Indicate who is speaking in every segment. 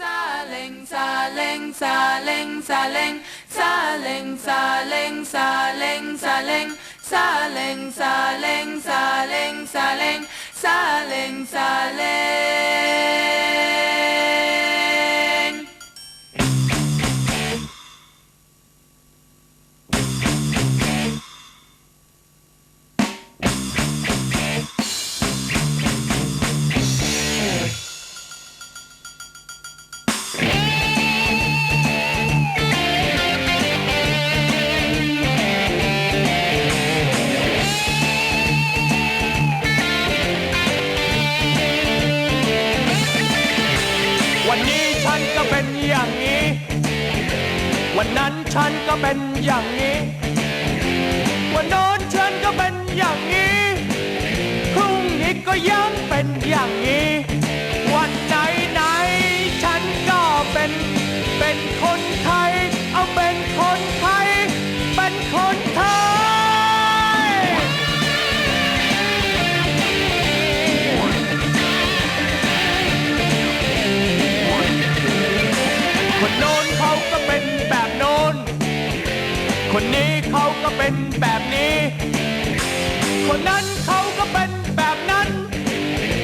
Speaker 1: ซาเล็งซาเล็งซาเล็ง เป็
Speaker 2: นอย่างนี้ วันนั้นฉันก็เป็นอย่างนี้ วันโน้นฉันก็เป็นอย่างนี้ พรุ่งนี้ก็ยังเป็นอย่างนี้ ก็เป็นแบบโน้น คนนี้เขาก็เป็นแบบนี้ คนนั้นเขาก็เป็นแบบนั้น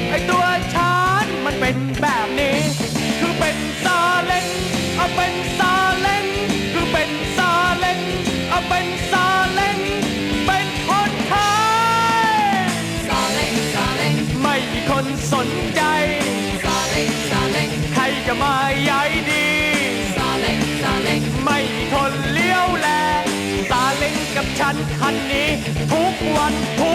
Speaker 2: ไอตัวฉันมันเป็นแบบ ฉันคันนี้ ทุกวันทุก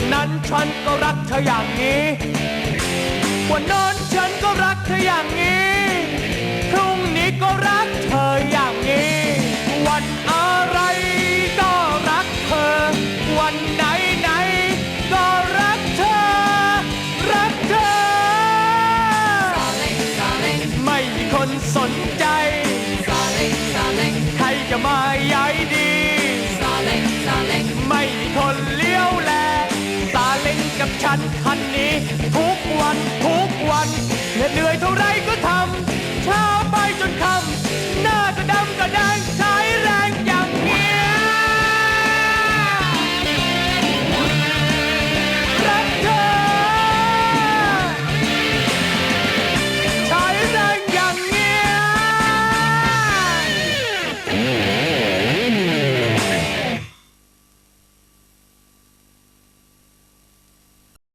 Speaker 2: วันนั้นฉันก็รักเธออย่า
Speaker 1: ง
Speaker 2: นี้ วัน
Speaker 1: โน้นฉั
Speaker 2: นก็รั
Speaker 1: กเธ
Speaker 2: ออย่างนี้ันทร์คันนี้ ทุกวันทุกวันเหนื่อยเท่าไรก็ทำเช้าไปจนค่ำหน้าก็ดำก็แดงใช้แรงอย่างเงี้ยรักเธอใช้แรงอย่างเงี้ย